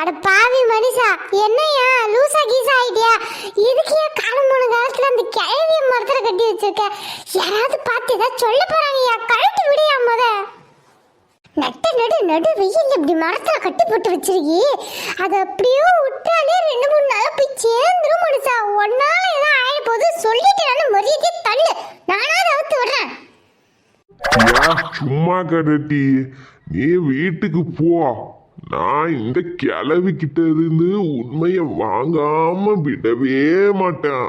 அட பாவி மனுஷா என்னையா? லூசா கீசா ஆயிட்டியா? இதுக்கு ஏன் காலம் மூணு காலத்துல அந்த கிழவிய மரத்துல கட்டி வச்சிருக்க? யாராவது பார்த்து ஏதாவது சொல்ல போறாங்கயா? கழட்டி விடியா முத. நட்டு நடு நடு வெயில் இப்படி மரத்துல கட்டி போட்டு வச்சிருக்கி. அது அப்படியே விட்டாலே ரெண்டு மூணு நாள் போய் சேர்ந்துரும் மனுஷா. ஒன்னால ஏதாவது ஆயிட போது சொல்லிட்டு நான் மரியாதையை தள்ளு. நானாவது அவுத்து விடுறேன். சும்மா கடட்டி நீ வீட்டுக்கு போ. நான் இந்த கிளவி கிட்ட இருந்து உண்மையை வாங்காம விடவே மாட்டேன்.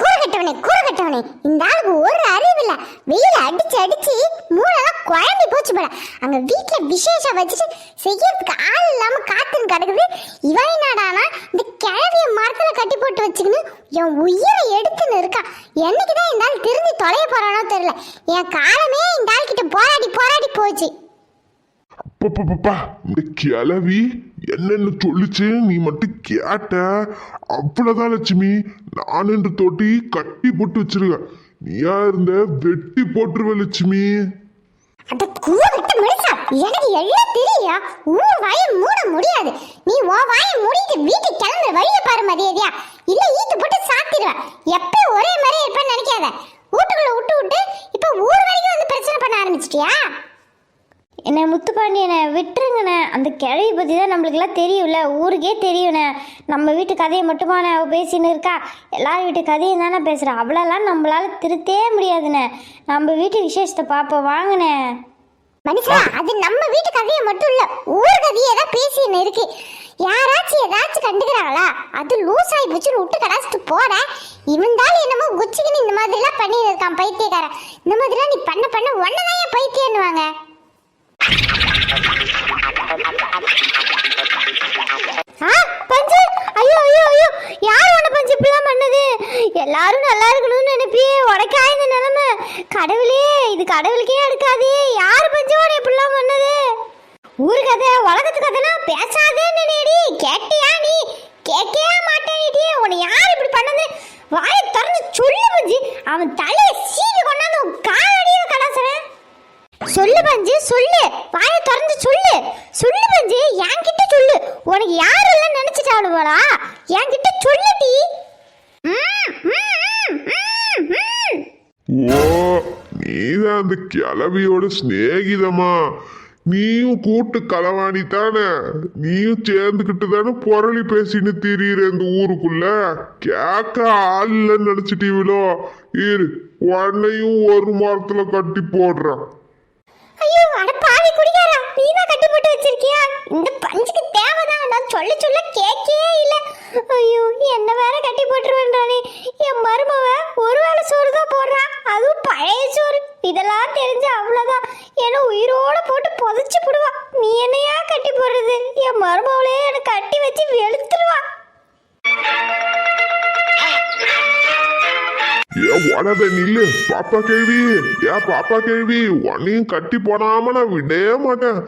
கூறுகட்டவனே கூறுகட்டவனே இந்த ஆளுக்கு ஒரு வெயில் அடிச்சு அடிச்சு மூளெல்லாம் குழம்பி போச்சு போல. அங்க வீட்டுல விசேஷம் வச்சுட்டு செய்யறதுக்கு ஆள் இல்லாம காத்துன்னு கிடக்குது. இவன் என்னடானா இந்த கிழவிய மரத்துல கட்டி போட்டு வச்சுக்கின்னு என் உயிரை எடுத்துன்னு இருக்கா. என்னைக்குதான் இந்த ஆள் திரும்பி தொலைய போறானோ தெரியல. என் காலமே இந்த ஆள் கிட்ட போராடி போராடி போச்சு. அப்பப்பப்பா இந்த கிளவி என்னென்னு சொல்லுச்சு நீ மட்டும் கேட்ட. அவ்வளோதான் லட்சுமி. நான் என்று தொட்டி கட்டி போட்டு வச்சிருக்கேன். நீயா இருந்த வெட்டி போட்டுருவ லட்சுமி? அட கூவிட்ட மனுஷா எனக்கு எல்லாம் தெரியா உன் வாயை மூட முடியாது. நீ உன் வாயை மூடிட்டு வீட்டுக்கு கிளம்புற வழியை பாரு மதியதியா இல்ல ஈத்து போட்டு சாத்திடுவேன் எப்ப ஒரே மாதிரி இருப்பேன்னு நினைக்காத. வீட்டுக்குள்ள விட்டு விட்டு இப்ப ஊர் வரைக்கும் வந்து பிரச்சனை பண்ண ஆரம்பிச்சிட்டியா? என்னை முத்துப்பாண்டியனை விட்டுருங்கண்ணே. அந்த கிழவி பற்றி தான் நம்மளுக்கெல்லாம் தெரியும்ல. ஊருக்கே தெரியுண்ணே நம்ம வீட்டு கதையை மட்டுமான அவள் பேசின்னு இருக்கா? எல்லார் வீட்டு கதையும் தானே பேசுகிறா அவ்வளோலாம் நம்மளால் திருத்தே முடியாதுண்ணே. நம்ம வீட்டு விசேஷத்தை பார்ப்போம் வாங்கண்ணே. மனுஷா அது நம்ம வீட்டு கதையை மட்டும் இல்ல ஊர் கதையே தான் பேசின்னு இருக்கு. யாராச்சும் ஏதாச்சும் கண்டுக்கிறாங்களா அது லூஸ் ஆகி போச்சுன்னு விட்டு கடாச்சிட்டு போற இருந்தாலும் என்னமோ குச்சிக்கின்னு இந்த மாதிரி எல்லாம் இருக்கான் பைத்தியக்காரன். இந்த மாதிரிலாம் நீ பண்ண பண்ண ஒன்னதான் ஏன் பைத்தியன்னுவாங்க? பஞ்சு. ஐயோ ஐயோ ஐயோ. யார் உன பஞ்சு இப்படிலாம் பண்ணது? எல்லாரும் நல்லா இருக்கணும்னு நினைப்பியே. உனக்கா இந்த நிலைமை? கடவுளே இது கடவுளுக்கே எடுக்காதே. யார் பஞ்சு உன இப்படிலாம் பண்ணது? ஊரு கதை உலகத்து கதைலாம் பேசாதேன்னு நினைடி கேட்டியா நீ? கேட்கவே மாட்டேன்டி உன்னை யார் இப்படி பண்ணது? வாயை திறந்து சொல்லு பஞ்சு. அவன் தலையை சீவி கொண்டாந்து உன் காலடியை கடாசுறேன் சொல்லு பஞ்சு சொல்லு. வாய திறந்து சொல்லு. சொல்லு பஞ்சு என்கிட்ட சொல்லு. உனக்கு யாரெல்லாம் நினைச்சிட்டாலும் போலா என்கிட்ட சொல்லுடி ம், ம், ஓ நீதான் அந்த கிளவியோட சிநேகிதமா? நீயும் கூட்டு களவாணி தானே? நீயும் சேர்ந்துக்கிட்டு தானே புரளி பேசின்னு திரியிற இந்த ஊருக்குள்ள? கேட்க ஆள் இல்லைன்னு நினைச்சிட்டீங்களோ இரு உன்னையும் ஒரு மரத்துல கட்டி போடுறான். ஐயோ அட பாவி குடிகாரா நீ தான் கட்டி போட்டு வச்சிருக்கியா? இந்த பஞ்சுக்கு தேவைதான் நான் சொல்ல சொல்ல கேக்கே இல்ல. ஐயோ என்ன வேற கட்டி போட்டுருவேன்றானே. என் மருமவ ஒரு வேளை சோறு தான் போடுறான் அதுவும் பழைய சோறு. இதெல்லாம் தெரிஞ்சு அவ்வளவுதான். என்ன உயிரோட போட்டு புதைச்சு போடுவா. நீ என்னையா கட்டி போடுறது? என் மருமவளே என்னை கட்டி வச்சு வெளுத்துருவா. ஏ உடத நில்லு. பாப்பா கேள்வி. ஏ பாப்பா கேள்வி. உன்னையும் கட்டி போடாம நான் விடவே மாட்டேன்.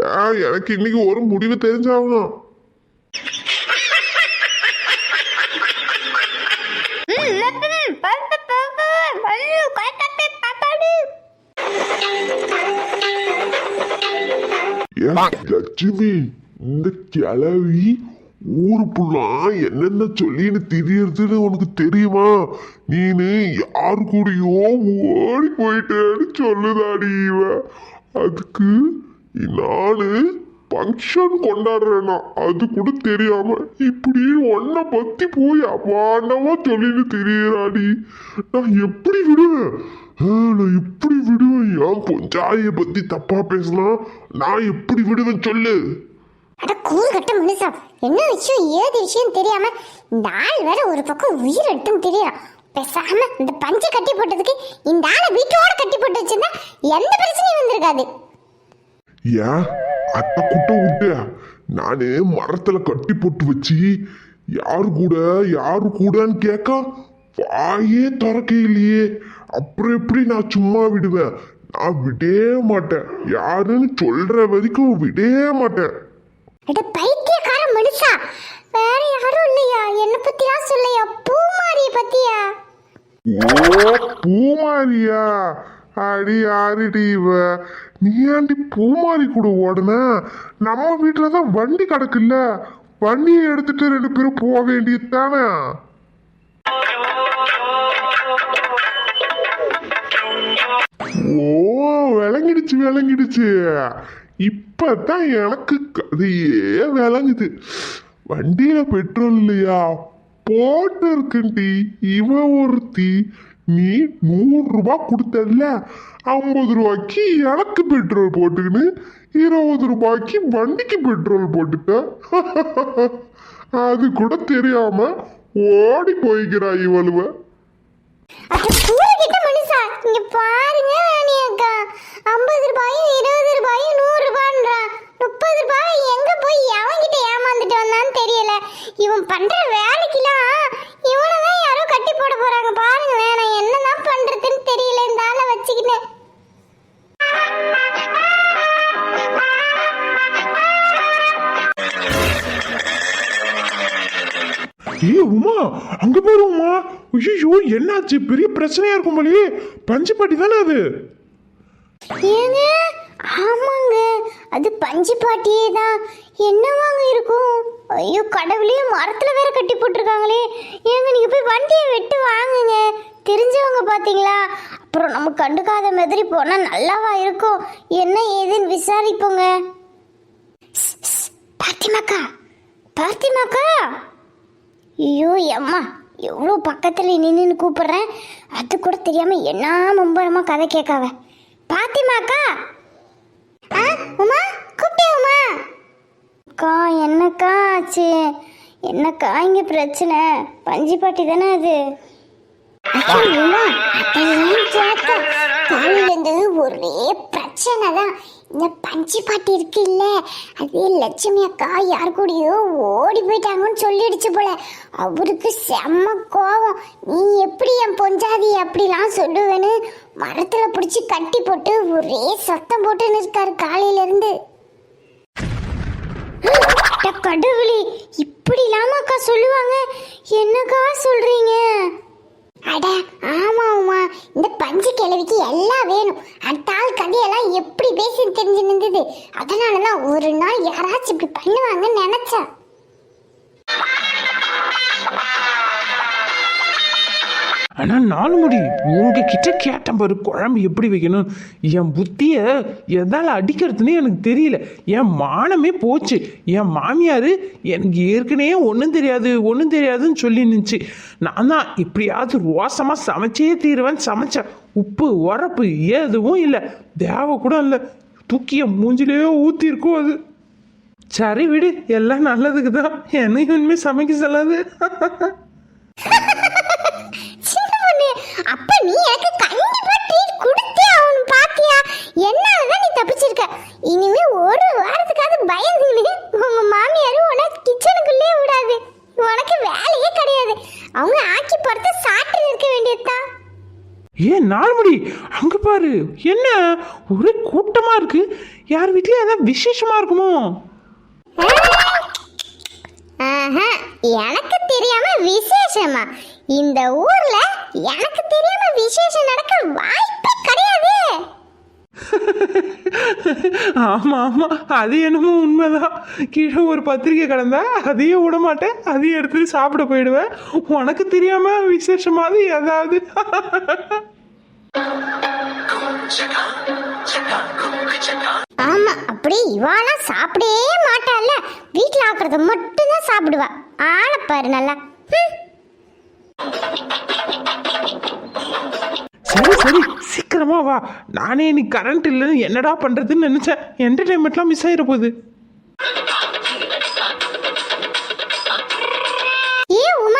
ஏன் எனக்கு இன்னைக்கு ஒரு முடிவு தெரிஞ்சாகணும். ஏன் லட்சுமி இந்த கிளவி ஊரு என்னென்ன சொல்லின்னு தெரியறதுன்னு உனக்கு தெரியுமா? நீனு யாரு கூடயோ ஓடி போயிட்டேன்னு சொல்லுதாடி இவ. அதுக்கு நானு ஃபங்க்ஷன் கொண்டாடுறேனா அது கூட தெரியாம இப்படி ஒன்ன பத்தி போய் அபாண்டமா சொல்லின்னு தெரியறாடி. நான் எப்படி விடுவேன்? ஆ, நான் எப்படி விடுவேன்? என் பொஞ்சாய பத்தி தப்பா பேசலாம் நான் எப்படி விடுவேன் சொல்லு. அட கூறுகட்ட மனுஷா. என்ன விஷயம்? ஏது விஷயம் தெரியாம இந்த ஆள் வேற ஒரு பக்கம் உயிர் எடுத்தும் தெரியறான் பேசாம இந்த பஞ்சை கட்டி போட்டதுக்கு இந்த ஆளை வீட்டோட கட்டி போட்டு வச்சிருந்தா எந்த பிரச்சனையும் வந்திருக்காது. ஏன்? அத்தை குட்ட விட்டு நானு மரத்துல கட்டி போட்டு வச்சு யாரு கூட யாரு கூடன்னு கேட்க வாயே திறக்க இல்லையே. அப்புறம் எப்படி நான் சும்மா விடுவேன்? நான் விடவே மாட்டேன். யாருன்னு சொல்ற வரைக்கும் விடவே மாட்டேன். அட பைத்தியக்கார மனுஷா. வேற யாரும் இல்லையா? என்ன பத்தியா சொல்லையா பூமாரிய பத்தியா? ஓ பூமாரியா? அடி ஆறிடி இவ. நீ ஏண்டி பூமாரி கூட ஓடுன? நம்ம வீட்டில் தான் வண்டி கிடக்குல்ல. வண்டியை எடுத்துட்டு ரெண்டு பேரும் போக வேண்டியது தானே? ஓ விளங்கிடுச்சு விளங்கிடுச்சு. இப்பதான் எனக்கு கதையே விளங்குது. வண்டியில பெட்ரோல் இல்லையா? போட்டு இருக்குண்டி இவன் ஒருத்தி நீ நூறு ரூபாய் கொடுத்தல்ல. ஐம்பது ரூபாய்க்கு எனக்கு பெட்ரோல் போட்டுக்கின்னு இருபது ரூபாய்க்கு வண்டிக்கு பெட்ரோல் போட்டுட்ட. அது கூட தெரியாம ஓடி போய்க்கிறா இவளுவ. இங்க பாருங்க ராணி அக்கா. ஐம்பது ரூபாயும் இருபது ரூபாயும் நூறு ரூபான்றா. முப்பது ரூபாய் எங்க போய் எவன்கிட்ட ஏமாந்துட்டு வந்தான்னு தெரியல. இவன் பண்ற வேலைக்கெல்லாம் இவனை தான் யாரோ கட்டி போட போறாங்க. பாருங்களேன் நான் என்னதான் பண்றதுன்னு தெரியல. இந்த ஆளை வச்சுக்கிட்டேன் ஏ உமா அங்க பாரு உமா ஐயோ என்னாச்சு? பெரிய பிரச்சனையா இருக்கும் போலயே. பஞ்சுப்பாட்டி தானே அது? ஏங்க ஆமாங்க. அது பஞ்சு பாட்டியே தான். என்னவாங்க இருக்கும்? ஐயோ கடவுளே மரத்துல வேற கட்டி போட்டிருக்காங்களே. ஏங்க நீங்க போய் வண்டியை விட்டு வாங்குங்க. தெரிஞ்சவங்க பாத்தீங்களா? அப்புறம் நம்ம கண்டுக்காத மாதிரி போனா நல்லாவா இருக்கும்? என்ன ஏதுன்னு விசாரிப்போங்க. ஸ், பார்த்திமாக்கா. பார்த்திமாக்கா? ஐயோ அம்மா எவ்வளோ பக்கத்தில் நின்று கூப்பிடுறேன். அது கூட தெரியாம என்ன மும்பரமாக கதை கேட்காவ பாத்திமாக்கா ஆ உமா கூப்பிட்டே உமா? அக்கா என்னக்கா ஆச்சு? என்னக்கா இங்க பிரச்சனை? பஞ்சு பாட்டி தானே அது? காலையிலேருந்து ஒரே பிரச்சனை தான் இந்த பஞ்சு பாட்டி இருக்கு இல்ல? அதே லட்சுமி அக்கா யார் கூடயோ ஓடி போயிட்டாங்கன்னு சொல்லிடுச்சு போல. அவருக்கு செம்ம கோபம் நீ எப்படி என் பொஞ்சாதி அப்படிலாம் சொல்லுவேன்னு மரத்துல பிடிச்சி கட்டி போட்டு ஒரே சத்தம் போட்டுன்னு இருக்காரு காலையில இருந்து கடவுளே இப்படி அக்கா சொல்லுவாங்க? என்னக்கா சொல்றீங்க? அட ஆமா உமா. இந்த பஞ்சு கிழவிக்கு எல்லாம் வேணும். அந்த ஆள் கதையெல்லாம் எப்படி பேசி தெரிஞ்சு நின்றுது. அதனால தான் ஒரு நாள் யாராச்சும் இப்படி பண்ணுவாங்கன்னு நினைச்சேன் ஆனால் நாலு முடி. உங்ககிட்ட கேட்டேன் பாரு குழம்பு எப்படி வைக்கணும்? என் புத்தியை எதால் அடிக்கிறதுனே எனக்கு தெரியல. என் மானமே போச்சு. என் மாமியார் எனக்கு ஏற்கனவே ஒன்றும் தெரியாது ஒன்றும் தெரியாதுன்னு சொல்லி நின்றுச்சு நான் தான் இப்படியாவது ரோசமாக சமைச்சே தீருவேன் சமைச்சேன். உப்பு உரப்பு எதுவும் இல்லை. தேவை கூட இல்லை. தூக்கிய மூஞ்சிலேயோ ஊற்றிருக்கும் அது. சரி விடு எல்லாம் நல்லதுக்கு தான் என்னையும் இனிமேல் சமைக்க சொல்லாது. அப்ப நீ எனக்கு கண்டிப்பா ட்ரீட் கொடுத்தே ஆகணும் பாத்தியா? என்னாலதான் நீ தப்பிச்சிருக்க. இனிமே ஒரு வாரத்துக்காவது பயந்துன்னு உங்க மாமியார் உனக்கு கிச்சனுக்குள்ளே விடாது. உனக்கு வேலையே கிடையாது. அவங்க ஆக்கி படுத்த சாப்பிட்டு இருக்க வேண்டியதுதான் ஏன் நாலுமடி அங்க பாரு. என்ன? ஒரே கூட்டமா இருக்கு. யார் வீட்லயும் ஏதாவது விசேஷமா இருக்குமோ? ஆஹா, எனக்கு தெரியாம விசேஷமா? இந்த ஊர்ல எனக்கு தெரியாம விசேஷம் நடக்க வாய்ப்பே கிடையாது. ஆமா ஆமா. அது என்னமோ உண்மைதான். கீழே ஒரு பத்திரிக்கை கிடந்தா அதையும் விட மாட்டேன் அதையும் எடுத்து சாப்பிட போயிடுவேன். உனக்கு தெரியாம விசேஷமாவது ஏதாவது. ஆமா அப்படி இவாளா சாப்பிடவே மாட்டாள்ல. வீட்ல ஆக்குறத மட்டும் தான் சாப்பிடுவா. ஆளை பாரு நல்லா. சரி சரி சீக்கிரமா வா. நானே இன்னைக்கு கரண்ட் இல்லைன்னு என்னடா பண்றதுன்னு நினைச்சேன். என்டர்டைன்மெண்ட்லாம் மிஸ் ஆயிட போகுது. நீ என்ன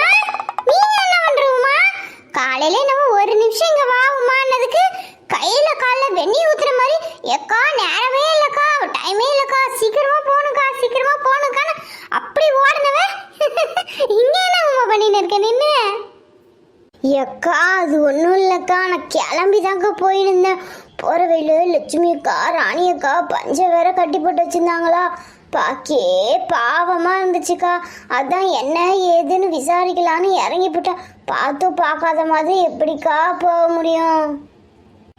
உமா? காலையில நம்ம ஒரு நிமிஷம் இங்க வா உமானதுக்கு கையில கால்ல வெண்ணி ஊத்துற மாதிரி எக்கா நேரமே இல்லக்கா டைமே இல்லக்கா. சீக்கிரமா போகணுக்கா சீக்கிரமா போகணுக்கான்னு அப்படி ஓடுனவ இங்க என்ன உமா பண்ணின்னு இருக்க நின்னு எக்கா அது ஒன்றும் இல்லைக்கா. நான் கிளம்பி தாங்க போயிருந்தேன். போகிற வழியில் லட்சுமி அக்கா ராணி அக்கா பஞ்சை வேற கட்டி போட்டு வச்சுருந்தாங்களா. பாக்கே பாவமாக இருந்துச்சுக்கா. அதான் என்ன ஏதுன்னு விசாரிக்கலான்னு இறங்கி போட்டேன். பார்த்தும் பார்க்காத மாதிரி எப்படிக்கா போக முடியும்?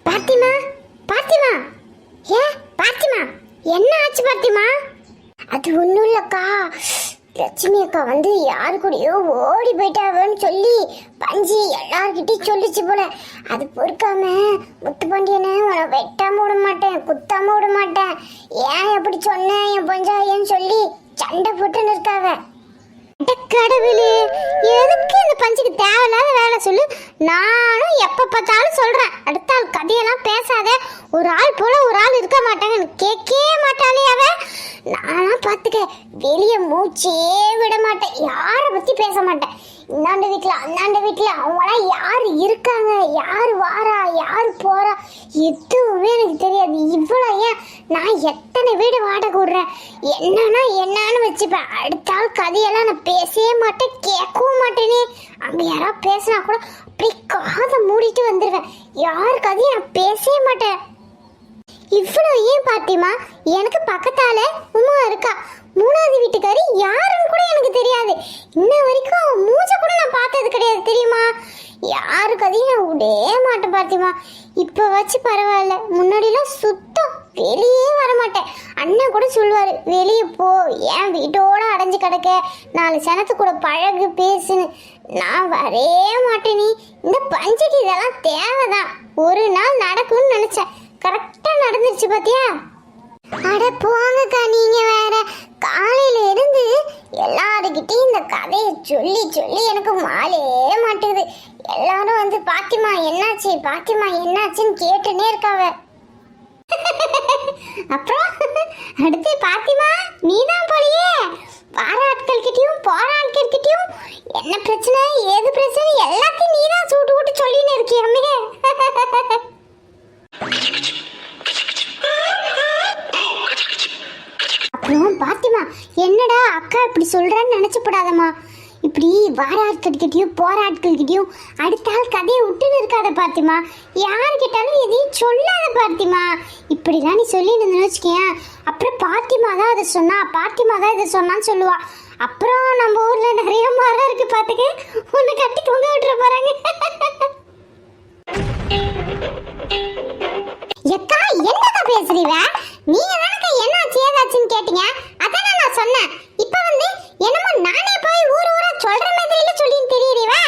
பாத்திமா பாத்திமா ஏ பாத்திமா என்ன ஆச்சு பாத்திமா அது ஒன்றும் இல்லைக்கா. லட்சுமி அக்கா வந்து யாரு கூடயோ ஓடி போயிட்டாவன்னு சொல்லி பஞ்சு எல்லார்கிட்டயும் சொல்லிச்சு போல. அது பொறுக்காம முத்து பாண்டியனை உன வெட்டாம விட மாட்டேன் குத்தாம விட மாட்டேன். ஏன் எப்படி சொன்னேன் என் பஞ்சாயன்னு சொல்லி சண்டை போட்டு இருக்காவ. கடவுளே எதுக்கு இந்த பஞ்சுக்கு தேவையில்லாத சொல்லு. நானும் எப்ப பார்த்தாலும் சொல்றேன். அடுத்த ஆள் கதையெல்லாம் பேசாத. ஒரு ஆள் போல ஒரு ஆள் இருக்க மாட்டாங்கன்னு கேட்கவே மாட்டாளே அவ. நானும் பார்த்துக்க வெளியே மூச்சே விட மாட்டேன். யாரை பத்தி பேச மாட்டேன். இந்தாண்டு வீட்டில் அந்தாண்டு வீட்டில் அவங்களாம் யார் இருக்காங்க? யார் வாரா? யார் போகிறா எதுவுமே எனக்கு தெரியாது. இவ்வளோ ஏன்? நான் எத்தனை வீடு வாடகை விடுறேன்? என்னன்னா என்னன்னு வச்சுப்பேன். அடுத்த ஆள் கதையெல்லாம் நான் பேசவே மாட்டேன் கேட்கவும் மாட்டேனே. அங்கே யாராவது பேசினா கூட அப்படியே காதை மூடிட்டு வந்துடுவேன் யார் கதையும் நான் பேசவே மாட்டேன். இவ்வளோ ஏன் பாத்திமா? எனக்கு பக்கத்தால உமா இருக்கா. மூணாவது வீட்டுக்காரி யாருன்னு கூட எனக்கு தெரியாது. இன்ன வரைக்கும் அவன் மூஞ்ச கூட நான் பார்த்தது கிடையாது தெரியுமா? யாருக்கு அதையும் நான் விடே மாட்டேன் பார்த்திமா இப்போ வச்சு பரவாயில்ல. முன்னாடிலாம் சுத்தம் வெளியே வர மாட்டேன் அண்ணன் கூட சொல்லுவார் வெளியே போ. ஏன் வீட்டோட அடைஞ்சு கிடக்க? நாலு சனத்து கூட பழகு பேசுன்னு. நான் வரவே மாட்டேனே இந்த பஞ்சடி இதெல்லாம் தேவைதான். ஒரு நாள் நடக்கும்னு நினச்சேன். கரெக்டா நடந்துருச்சு பாத்தியா? அட போங்கக்கா நீங்க வேற காலையில இருந்து எல்லாருக்கிட்டையும் இந்த கதையை சொல்லி சொல்லி எனக்கு மாலே மாட்டேங்குது எல்லாரும் வந்து பாத்திமா என்னாச்சு? பாத்திமா என்னாச்சுன்னு கேட்டுனே இருக்காவ. அப்புறம் அடுத்து பாத்திமா நீதான் போலியே? வார ஆட்கள்கிட்டயும் போற ஆட்கள்கிட்டயும் என்ன பிரச்சனை? ஏது பிரச்சனை? எல்லாத்தையும் நீதான் சூட்டு விட்டு சொல்லின்னு இருக்கியாமே அப்புறம் பாத்திமா என்னடா அக்கா இப்படி சொல்றேன்னு நினைச்சுப்படாதம்மா. இப்படி வார ஆட்கள்கிட்டயும் போற ஆட்கள்கிட்டயும் அடுத்த ஆள் கதையை விட்டுன்னு இருக்காத பாத்திமா. கேட்டாலும் எதையும் சொல்லாத பாத்திமா. இப்படிலாம் நீ சொல்லி இருந்தேன்னு வச்சுக்கேன். அப்புறம் பாத்திமா தான் அதை சொன்னா பாத்திமா தான் இதை சொன்னான்னு சொல்லுவா. அப்புறம் நம்ம ஊர்ல நிறைய மரம் இருக்கு பாத்துக்க. உன்னை கட்டி தொங்க விட்டுற போறாங்க. எக்கா என்னக்கா பேசுறீங்க? நீங்க தானக்கா என்னாச்சு ஏதாச்சுன்னு கேட்டீங்க? அதானே நான் சொன்னேன். இப்போ வந்து என்னமோ நானே போய் ஊர் ஊரா சொல்ற மாதிரி இல்ல சொல்லின்னு தெரியுறீவா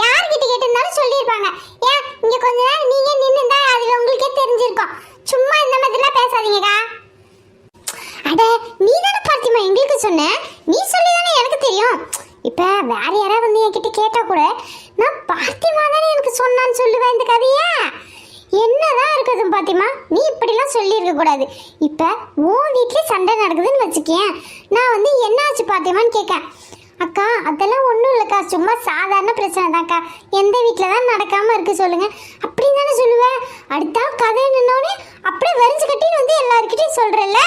யார்கிட்ட கேட்டிருந்தாலும் சொல்லியிருப்பாங்க. ஏன் இங்க கொஞ்ச நேரம் நீங்க நின்னுந்தா அது உங்களுக்கே தெரிஞ்சிருக்கும். சும்மா இந்த மாதிரிலாம் பேசாதீங்கக்கா. அட நீ தானே பாத்திமா எங்களுக்கு சொன்ன? நீ சொல்லி தானே எனக்கு தெரியும். இப்ப வேற யாராவது வந்து என்கிட்ட கேட்டா கூட நான் பார்த்திமா தானே எனக்கு சொன்னான்னு சொல்லுவேன் இந்த கதையா? என்னதான் பாத்திமா நீ இப்படிலாம் சொல்லியிருக்க கூடாது. இப்ப உன் வீட்லயே சண்டை நடக்குதுன்னு வச்சுக்கேன். நான் வந்து என்னாச்சு பாத்திமான்னு கேட்கேன். அக்கா அதெல்லாம் ஒன்றும் இல்லைக்கா. சும்மா சாதாரண பிரச்சனை தான்க்கா எந்த வீட்டில் தான் நடக்காம இருக்கு சொல்லுங்க. அப்படின்னு தானே சொல்லுவேன் அடுத்தா கதை நின்னோடனே அப்படியே வரிஞ்சு கட்டின்னு வந்து எல்லாருக்கிட்டையும் சொல்றேன்ல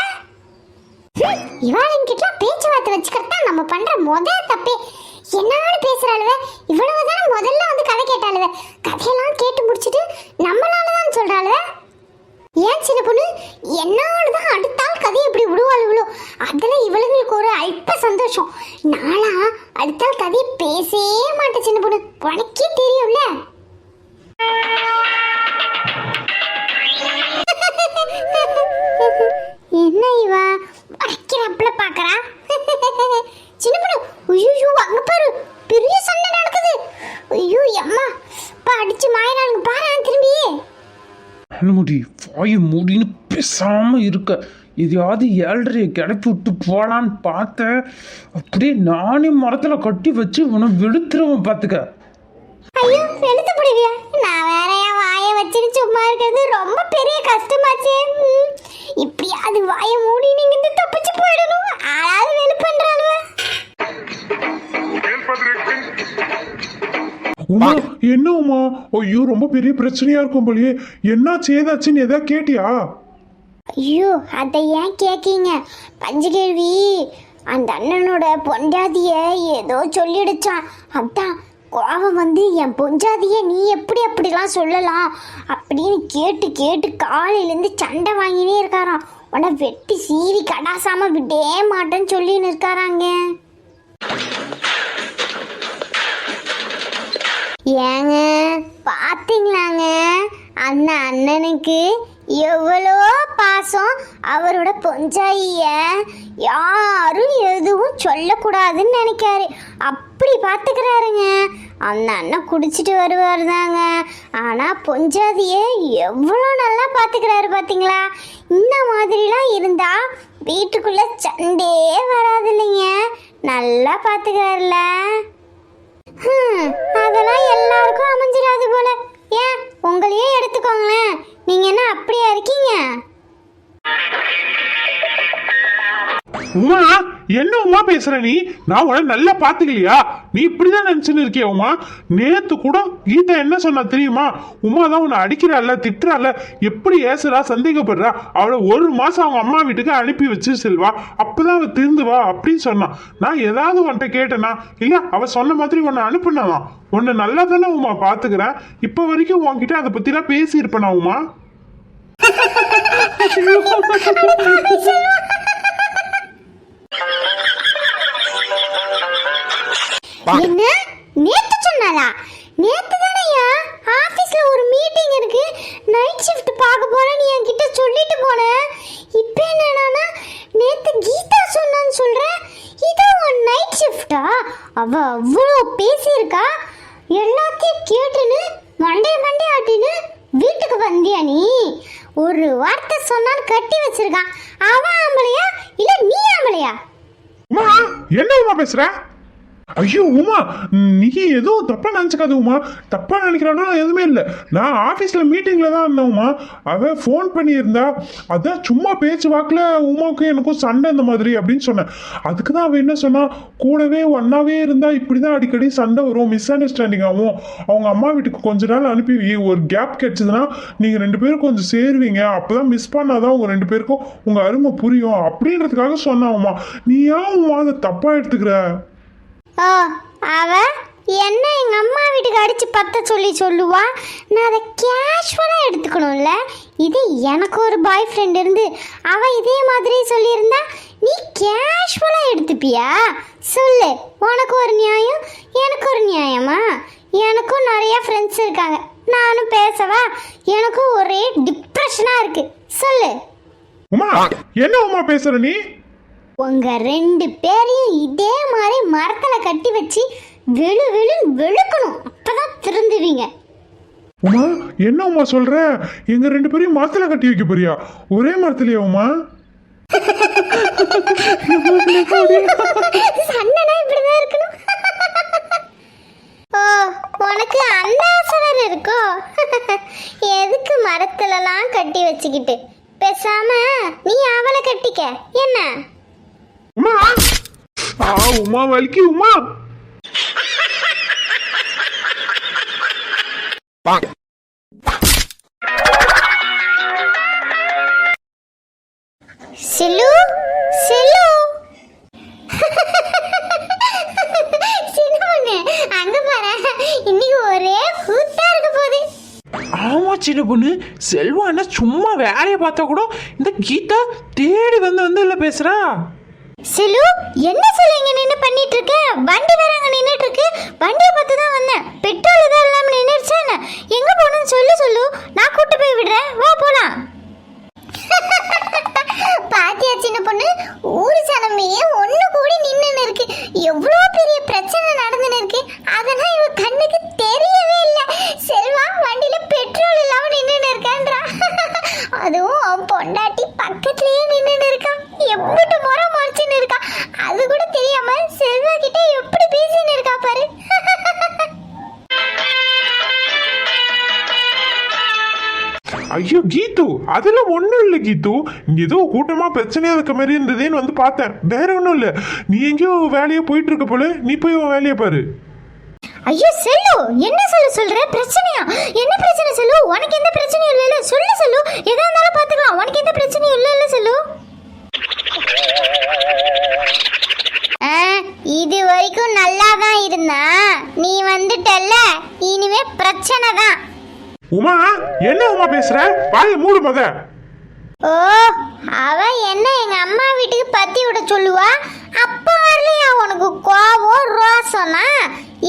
இவாளுங்கிட்ட பேச்சுவார்த்தை வச்சுக்கிறதா நம்ம பண்ற முதல் தப்பே. என்னான்னு பேசுறாளுவ? இவ்வளவுதான் முதல்ல வந்து கதை கேட்டாளுவ? கதையெல்லாம் கேட்டு முடிச்சிட்டு நம்மளாலதான் சொல்றாளுவ? ஏன் சின்ன பொண்ணு? என்னோட தான் அடுத்த ஆள் இப்படி விடுவாளுவளோ? அதுல இவளுங்களுக்கு ஒரு அல்ப சந்தோஷம். நாளா அடுத்த ஆள் கதையை பேசவே மாட்டேன் சின்ன பொண்ணு. உனக்கே தெரியும்ல? என்ன இவ? வரைக்கிறப்பல பாக்குறா? சின்ன பொண்ணு ஐயோ அங்க பாரு பெரிய சண்டை நடக்குது. ஐயோ அம்மா பா அடிச்சு மாயினாங்க பாரு திரும்பி. அனுமதி வாயை மூடின்னு பேசாம இருக்க. எதையாவது ஏழ்றைய கிளப்பி விட்டு போலான்னு பார்த்தேன். அப்படியே நானே மரத்துல கட்டி வச்சு உன வெளுத்துருவன் பார்த்துக்க. ஐயோ வெளுத்து போடுவியா? நான் வேற என் வாயை வச்சுட்டு சும்மா இருக்கிறது ரொம்ப பெரிய கஷ்டமாச்சே. இப்படியாவது வாயை மூடி நீங்க இருந்து தப்பிச்சு போயிடணும். ஆளாவது உமா என்ன உமா? ஐயோ ரொம்ப பெரிய பிரச்சனையா இருக்கும் போலயே. என்னாச்சு ஏதாச்சுன்னு எதாவது கேட்டியா? ஐயோ அதை ஏன் கேட்கீங்க பஞ்சகேள்வி அந்த அண்ணனோட பொண்டாதிய ஏதோ சொல்லிடுச்சான். அதான் கோபம் வந்து என் பொஞ்சாதியே நீ எப்படி அப்படிலாம் சொல்லலாம் அப்படின்னு கேட்டு கேட்டு காலையிலேருந்து சண்டை வாங்கினே இருக்காராம். உன்னை வெட்டி சீவி கடாசாம விட்டே மாட்டேன்னு சொல்லின்னு இருக்காராங்க. ஏங்க பார்த்தீங்களாங்க அந்த அண்ணனுக்கு எவ்வளோ பாசம். அவரோட பொஞ்சாயிய யாரும் எதுவும் சொல்லக்கூடாதுன்னு நினைக்காரு. அப் அப்படி பார்த்துக்கிறாருங்க அந்த அண்ணன் குடிச்சிட்டு வருவார் தாங்க ஆனால் பொஞ்சாதியை எவ்வளோ நல்லா பார்த்துக்கிறாரு பார்த்தீங்களா இந்த மாதிரிலாம் இருந்தால் வீட்டுக்குள்ளே சண்டையே வராது இல்லைங்க நல்லா பார்த்துக்கிறாருல அதெல்லாம் எல்லாருக்கும் அமைஞ்சிடாது போல. ஏன்? உங்களையே எடுத்துக்கோங்களேன். நீங்கள் என்ன அப்படியா இருக்கீங்க? உமா என்ன உமா பேசுற நீ? நான் உன நல்லா பாத்துக்கலையா நீ இப்படிதான் நினைச்சுன்னு இருக்கிய உமா? நேத்து கூட கீதா என்ன சொன்னா தெரியுமா? உமா தான் உன்னை அடிக்கிறாள் திட்டுறாள் எப்படி ஏசுறா சந்தேகப்படுறா? அவளை ஒரு மாசம் அவங்க அம்மா வீட்டுக்கு அனுப்பி வச்சு செல்வா. அப்பதான் அவ திருந்துவா அப்படின்னு சொன்னான் நான் ஏதாவது உன்கிட்ட கேட்டேனா? இல்ல அவ சொன்ன மாதிரி உன்னை அனுப்புனாதான் உன்னை நல்லா தானே உமா பாத்துக்கிறேன் இப்ப வரைக்கும் உன்கிட்ட அதை பத்திலாம் பேசி இருப்பேனா உமா என்ன? நேத்து சொன்னாரா நேத்து தானையா? ஆபீஸ்ல ஒரு மீட்டிங் இருக்கு. நைட் ஷிஃப்ட் பார்க்க போறேன்னு என்கிட்ட சொல்லிட்டு போனேன் இப்போ என்னன்னா நேத்து கீதா சொன்னான்னு சொல்ற இதான் உன் நைட் ஷிஃப்டா அவ அவ்வளோ பேசியிருக்கா? எல்லாத்தையும் கேட்டுன்னு மண்டே மண்டே ஆட்டின்னு வீட்டுக்கு வந்தியா நீ? ஒரு வார்த்தை சொன்னான்னு கட்டி வச்சிருக்கான். அவன் ஆம்பளையா? இல்ல நீ ஆம்பளையா? என்ன பேசுற? ஐயோ உமா நீ எதுவும் தப்பா நினச்சிக்காது உமா. தப்பா நினைக்கிறானா எதுவுமே இல்லை. நான் ஆஃபீஸில் மீட்டிங்கில் தான் இருந்தேன் உமா. அவன் ஃபோன் பண்ணியிருந்தா அதான் சும்மா பேச்சு வாக்கில் உமாவுக்கும் எனக்கும் சண்டை இந்த மாதிரி அப்படின்னு சொன்னேன். அதுக்கு தான் அவன் என்ன சொன்னா கூடவே ஒன்னாவே இருந்தா இப்படி தான் அடிக்கடி சண்டை வரும் மிஸ் அண்டர்ஸ்டாண்டிங் ஆகும் அவங்க அம்மா வீட்டுக்கு கொஞ்ச நாள் அனுப்பி ஒரு கேப் கிடைச்சதுன்னா நீங்கள் ரெண்டு பேரும் கொஞ்சம் சேருவீங்க. அப்போ தான் மிஸ் பண்ணாதான் உங்கள் ரெண்டு பேருக்கும் உங்கள் அருமை புரியும் அப்படின்றதுக்காக சொன்னான் உமா. நீ ஏன் உமா அதை தப்பாக எடுத்துக்கிற? ஓ அவ? என்ன எங்கள் அம்மா வீட்டுக்கு அடித்து பத்த சொல்லி சொல்லுவா? நான் அதை கேஷுவலாக எடுத்துக்கணும்ல. இது எனக்கு ஒரு பாய் ஃப்ரெண்ட் இருந்து அவள் இதே மாதிரி சொல்லியிருந்தா நீ கேஷுவலாக எடுத்துப்பியா? சொல்லு உனக்கு ஒரு நியாயம் எனக்கு ஒரு நியாயமா? எனக்கும் நிறையா ஃப்ரெண்ட்ஸ் இருக்காங்க. நானும் பேசவா? எனக்கும் ஒரே டிப்ரெஷனாக இருக்குது சொல்லு. உமா என்ன உமா பேசுற நீ? உங்க ரெண்டு பேரையும் இதே மாதிரி மரத்துல கட்டி வச்சு வெளு வெளுன்னு வெளுக்கணும் அப்பதான் திருந்துவீங்க. உமா என்ன உமா சொல்ற? எங்க ரெண்டு பேரையும் மரத்துல கட்டி வைக்க போறியா? ஒரே மரத்துலயா உமா? உனக்கு அந்த ஆசை இருக்கோ? எதுக்கு மரத்துலலாம் கட்டி வச்சுக்கிட்டு? பேசாம நீ அவளை கட்டிக்க. என்ன? உமா? ஆ உமா வலிக்கு உமா. சிலு சிலு சின்னவனே அங்க பாரு. இன்னைக்கு ஒரே கூத்தா இருக்க போகுது. ஆமா சின்ன பொண்ணு. சும்மா வேலையை பார்த்தா கூட இந்த கீதா தேடி வந்து வந்து இல்ல பேசுறா. சிலு என்ன சிலு இங்க நின்னு பண்ணிட்டு இருக்க வண்டி வேற அங்க நின்னுட்டு இருக்கு வண்டியை பார்த்து தான் வந்தேன். பெட்ரோல் தான் இல்லாம நின்னுடுச்சா என்ன? எங்க போகணும்னு சொல்லு சொல்லு. நான் கூட்டு போய் விடுறேன். வா போலாம். பாத்தியா சின்ன பொண்ணு ஊர் சனமே ஒண்ணு கூடி நின்னு இருக்கு. எவ்வளோ பெரிய பிரச்சனை நடந்துன்னு இருக்கு. அதெல்லாம் இவ கண்ணுக்கு தெரியவே இல்ல. செல்வா வண்டியில பெட்ரோல் இல்லாம நின்னு இருக்கான்றா. அதுவும் பொண்டாட்டி பக்கத்துலயே நின்னு இருக்கான் எப்படி முறை முறைச்சுன்னு இருக்கா. ஐயோ கீது. அதெல்லாம் ஒன்றும் இல்லை கீது. இங்க ஏதோ கூட்டமாக பிரச்சனையாக இருக்க மாதிரி இருந்ததேன்னு வந்து பார்த்தேன். வேற ஒன்றும் இல்லை. நீ எங்கேயோ வேலையை போயிட்டு இருக்க போல. நீ போய் உன் வேலையை பாரு. ஐயோ செல்லு. என்ன சொல்லு சொல்ற? பிரச்சனையா? என்ன பிரச்சனை செல்லு? உனக்கு எந்த பிரச்சனையும் இல்லைல்ல. சொல்லு செல்லு. எதா இருந்தாலும் பாத்துக்கலாம் உனக்கு எந்த பிரச்சனையும் இல்லைல்ல செல்லு. இது வரைக்கும் நல்லா தான் இருந்தா. நீ வந்துட்டல்ல. இனிமே பிரச்சனை தான் உமா என்ன உமா பேசுற? வாய மூடு மத. ஓ அவ என்ன எங்க அம்மா வீட்டுக்கு பத்தி விட சொல்லுவா? அப்ப வரலையா உனக்கு கோவம் ரோசனா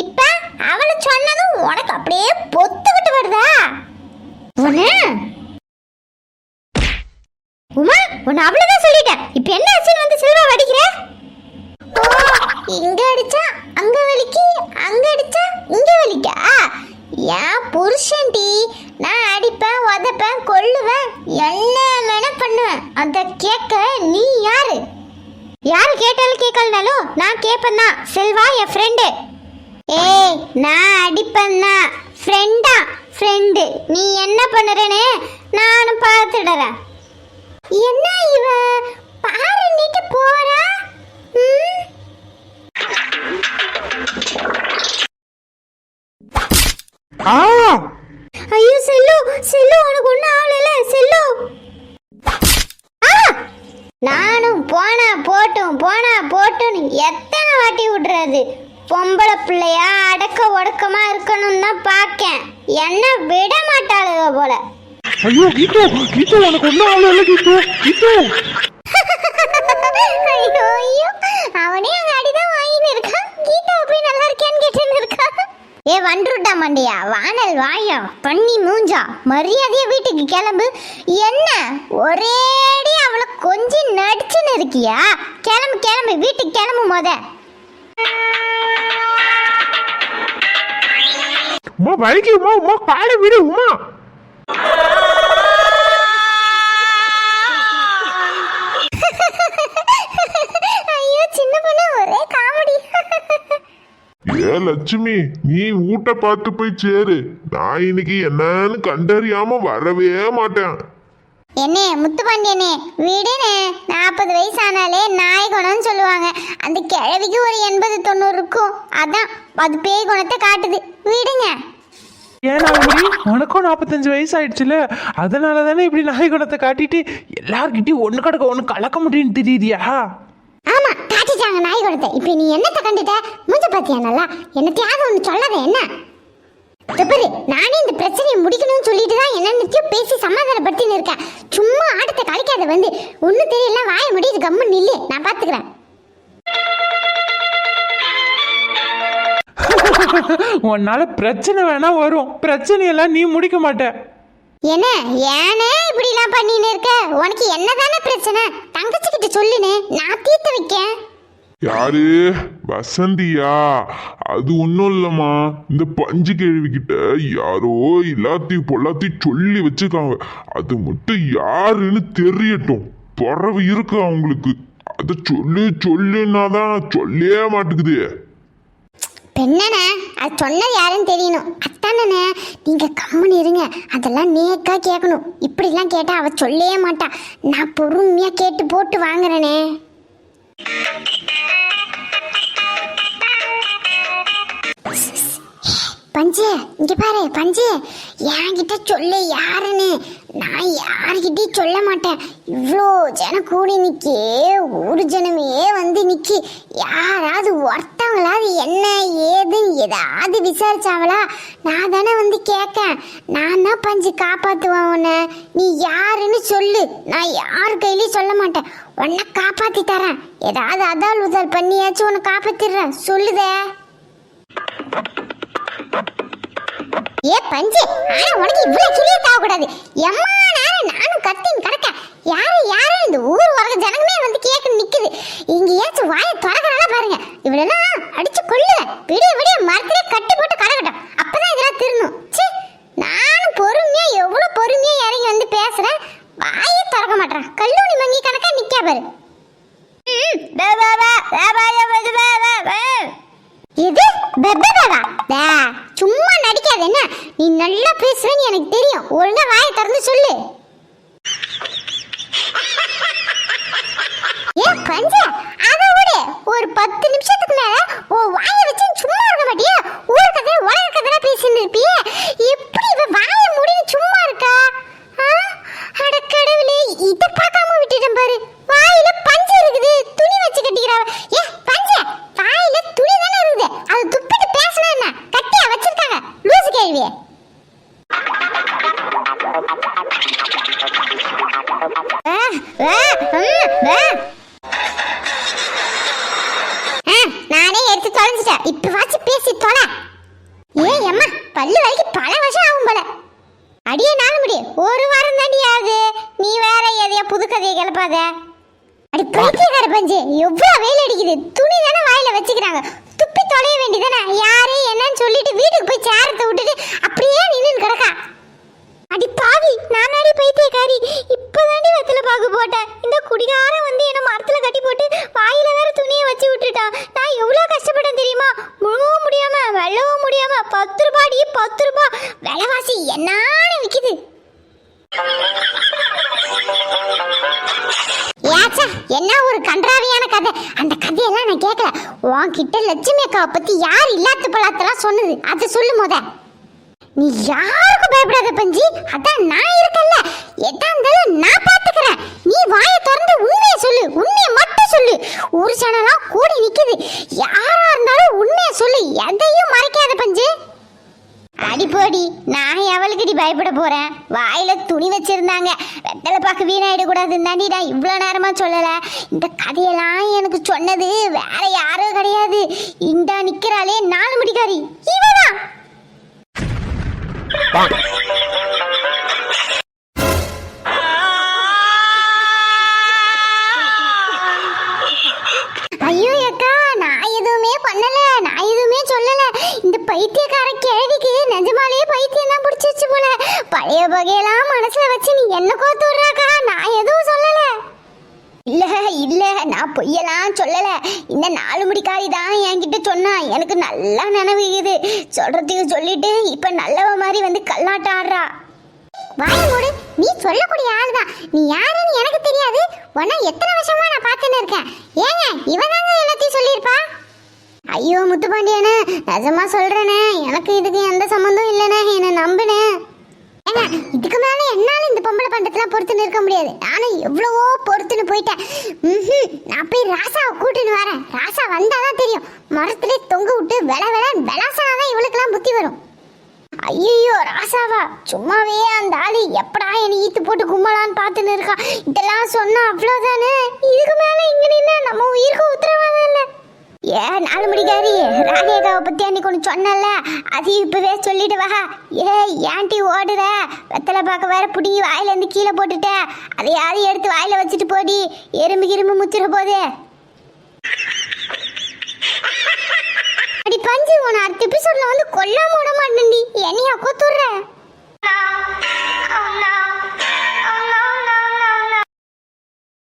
இப்ப அவளை சொன்னதும் உனக்கு அப்படியே பொத்து விட்டு வருதா? உன உமா உன்னை அவ்வளவுதான் சொல்லிட்டேன். இப்ப என்ன ஆச்சுன்னு வந்து செல்வா வடிக்கிற? இங்க அடிச்சா அங்க வலிக்கு அங்க அடிச்சா இங்க வலிக்கா? என் புருஷன்டி நான் அடிப்பேன் உதப்பேன் கொல்லுவேன் என்ன வேணா பண்ணுவேன். அதை கேட்க நீ யாரு? யார் கேட்டாலும் கேட்கலனாலும் நான் கேட்பேன் தான். செல்வா என் ஃப்ரெண்டு ஏய் நான் அடிப்பேன் தான். ஃப்ரெண்டா ஃப்ரெண்டு நீ என்ன பண்ணுறேன்னு நானும் பார்த்துடுறேன். என்ன இவ? பாருன்னிட்டு போறா? ஆ. ஐயோ செல்லு செல்லு உனக்கு ஒன்றும் ஆகல செல்லு. நானும் போனா போட்டும் போனா போட்டும் எத்தனை வாட்டி விடுறது? பொம்பளை பிள்ளையா அடக்க ஒடுக்கமா இருக்கணும் தான் பார்க்கேன் என்ன விட மாட்டாளுக போல. ஐயோ கீத்து கீத்து உனக்கு ஒன்றும் ஆகல கீத்து கீத்து ஐயோ ஐயோ. அவனே அங்க அடிதான் வாங்கின்னு இருக்கான். கீதா போய் நல்லா இருக்கேன்னு கேட்டுன்னு இருக்கான். ஏ வன்றுட்டா மண்டியா? வானல் வாயம் பண்ணி மூஞ்சா? மரியாதையா வீட்டுக்கு கிளம்பு. என்ன? ஒரேடி அவளை கொஞ்சம் நடிச்சுன்னு இருக்கியா? கிளம்பு கிளம்பு. வீட்டுக்கு கிளம்பு மொத. உமா வலிக்கு உமா உமா. காலை விடு உமா. ஐயோ சின்ன பொண்ணு ஒரே காமெடி. ஏ லட்சுமி நீ ஊட்ட பார்த்து போய் சேரு. நான் இன்னைக்கு என்னன்னு கண்டறியாம வரவே மாட்டேன். என்ன முத்துப்பாண்டியனே விடுனே. நாற்பது வயசானாலே நாய் குணம்னு சொல்லுவாங்க. அந்த கிழவிக்கு ஒரு எண்பது தொண்ணூறு இருக்கும். அதான் அது பேய் குணத்தை காட்டுது. விடுங்க. ஏன் நாகமணி உனக்கும் நாற்பத்தஞ்சு வயசு ஆயிடுச்சுல அதனால தானே இப்படி நாய் குணத்தை காட்டிட்டு எல்லார்கிட்டயும் ஒன்று கிடக்க ஒன்று கலக்க முடியும்னு தெரியுதியா? ஆமா காட்டிட்டாங்க நாய் குணத்தை இப்போ நீ என்னத்தை கண்டுட்ட? மூஞ்ச பாத்தியா நல்லா? என்னத்தையாவது ஒன்று சொல்லாத என்ன? பாரு நானே இந்த பிரச்சனையை முடிக்கணும்னு சொல்லிட்டு தான் என்னென்னத்தையும் பேசி சமாதானப்படுத்தின்னு இருக்கேன். சும்மா ஆட்டத்தை கழிக்காத வந்து. ஒன்றும் தெரியல வாய முடியுது கம்மன் நில்லு. நான் பார்த்துக்கிறேன் உன்னால பிரச்சனை வேணா வரும். பிரச்சனையெல்லாம் நீ முடிக்க மாட்ட. என்ன? ஏனே இப்படிலாம் பண்ணின்னு இருக்க? உனக்கு என்னதானே பிரச்சனை? தங்கச்சி கிட்ட சொல்லுனே நான் தீர்த்து வைக்கேன். யாரு? வசந்தியா? அது ஒன்றும் இல்லம்மா. இந்த பஞ்சு கேள்விக்கிட்ட யாரோ எல்லாத்தையும் பொல்லாத்தையும் சொல்லி வச்சிருக்காங்க. அது மட்டும் யாருன்னு தெரியட்டும். பொறவு இருக்கு அவங்களுக்கு? அதை சொல்லு சொல்லுன்னா தான் சொல்லவே மாட்டேங்குது. பெண்ணனே அது சொன்னது யாருன்னு தெரியணும். அத்தானே நீங்க கம்முன்னு இருங்க. அதெல்லாம் நேக்கா கேட்கணும். இப்படிலாம் கேட்டா அவ சொல்லவே மாட்டா. நான் பொறுமையா கேட்டு போட்டு வாங்குறேனே. ピッピッピッピッ! பஞ்சு இங்க பாரு பஞ்சு. என்கிட்ட சொல்லு யாருன்னு. நான் யாருக்கிட்டையும் சொல்ல மாட்டேன். இவ்வளோ ஜனம் கூடி நிக்கி ஒரு ஜனமே வந்து நிக்கி. யாராவது ஒருத்தவங்களாவது என்ன ஏதுன்னு ஏதாவது விசாரிச்சாவளா? நான் தானே வந்து கேட்கேன் நான் தான் பஞ்சு காப்பாற்றுவேன் உன்னை. நீ யாருன்னு சொல்லு. நான் யார் கையிலையும் சொல்ல மாட்டேன். உன்னை காப்பாத்தி தரேன். ஏதாவது அதால் உதல் பண்ணியாச்சும் உன்னை காப்பாத்திடுறேன். சொல்லுதே. ஏ பஞ்சு ஆனா உனக்கு இவ்வளவு கிளியே தாவ எம்மா நேரம் நானும் கத்தின் கடக்க யாரும் யாரும் இந்த ஊர் உலக ஜனங்கமே வந்து கேக்கு நிக்குது. இங்க ஏச்சு வாய திறக்கறதா பாருங்க. இவ்வளவுலாம் அடிச்சு கொல்லு. விடிய விடிய மரத்திலே கட்டி போட்டு கடக்கட்டும் அப்பதான் இதெல்லாம் திருணும். சே நானும் பொறுமையா எவ்வளவு பொறுமையா இறங்கி வந்து பேசுறேன். வாயே திறக்க மாட்டேன் கல்லூனி மங்கி கணக்கா நிக்கா பாரு. ம் வா வா பே பே பே பே பே இது பெப்பேடா டே சும்மா நடிக்காத என்ன நீ நல்லா பேசுறேன்னு எனக்கு தெரியும். ஒழுங்கா வாயை திறந்து சொல்லு. ஏ பஞ்ச அத விடு. ஒரு பத்து நிமிஷத்துக்கு மேல உன் வாயை வச்சு சும்மா இருக்க மாட்டியா? ஊர் கதை உலக கதை பேசிட்டு இருப்பியே. முத நீ யாருக்கும் பயப்படாத பஞ்சி. அதான் நான் இருக்கல்ல எதா இருந்தாலும் நான் பாத்துக்கிறேன். நீ வாயை திறந்து உண்மையை சொல்லு. உண்மையை மட்டும் சொல்லு. ஒரு சனலாம் கூடி நிக்குது. யாரா இருந்தாலும் உண்மையை சொல்லு. எதையும் மறைக்காத பஞ்சு. அடிப்போடி நான் எவளுக்குடி பயப்பட போறேன்? வாயில துணி வச்சிருந்தாங்க. வெத்தலை பாக்கு வீணாயிடக்கூடாதுன்னு தாண்டி நான் இவ்வளோ நேரமா சொல்லல. இந்த கதையெல்லாம் எனக்கு சொன்னது வேற யாரும் கிடையாது. இந்த நிக்கிறாளே நாலு முடிக்காரி. இவதான். ஐயோ அக்கா நான் எதுவுமே பண்ணல நான் எதுவுமே சொல்லல. இந்த பைத்தியக்கார கிழவிக்கு நிஜமாலேயே பைத்தியம் தான் பிடிச்சிச்சு போல. பழைய வகையெல்லாம் மனசுல வச்சு நீ என்ன கோத்து நான் எதுவும் சொல்லல. இல்ல இல்ல நான் பொய்யெல்லாம் சொல்லல. இந்த நாலு முடிக்காரி தான் என்கிட்ட சொன்னா. எனக்கு நல்லா நினைவுக்குது சொல்கிறதுக்கு சொல்லிட்டு இப்ப நல்லவ மாதிரி வந்து கல்லாட்டம் ஆடுறா. வாயமோடு நீ சொல்லக்கூடிய ஆளுதான் நீ யாருன்னு எனக்கு தெரியாது. உன்ன எத்தனை வருஷமா நான் பார்த்துன்னு இருக்கேன். ஏங்க இவதாங்க எல்லாத்தையும் சொல்லியிருப்பா? ஐயோ முத்துப்பாண்டியனே நிஜமா சொல்றேனே. எனக்கு இதுக்கு எந்த சம்மந்தம் இல்லைனே என்னை நம்புனேன் இதுக்கு மேல என்னால இந்த பொம்பளை பண்டத்தெல்லாம் பொறுத்து நிற்க முடியாது. நானும் எவ்வளவோ பொறுத்துன்னு போயிட்டேன். நான் போய் ராசாவை கூட்டின்னு வரேன். ராசா வந்தாதான் தெரியும். மரத்திலே தொங்க விட்டு வெல வெல வெலாசனாதான் இவளுக்கெல்லாம் புத்தி வரும். ஐயோ ராசாவா சும்மாவே அந்த ஆளு எப்படா என்னை ஈத்து போட்டு கும்மலான்னு பார்த்துன்னு இருக்கா? இதெல்லாம் சொன்னா அவ்வளோதானே இதுக்கு மேல இங்க நின்னா நம்ம உயிருக்கு உத்தரவாதம் இல்லை. ஏ நாலு மணிக்காரி. ராதேகாவை பத்தி அன்னைக்கு ஒன்று சொன்னல அது இப்போவே சொல்லிட்டு வா. ஏ ஏன்டி ஓடுற? வெத்தலை பார்க்க வேற பிடிங்கி வாயிலேருந்து கீழே போட்டுட்டேன் அதை யாரையும் எடுத்து வாயில வச்சுட்டு போடி. எறும்பு கிரும்பு முச்சிட போதே. அடி பஞ்சு உன அடுத்த எபிசோட்ல வந்து கொல்லாம விட மாட்டேன்டி. என்னையா கொத்துடுற?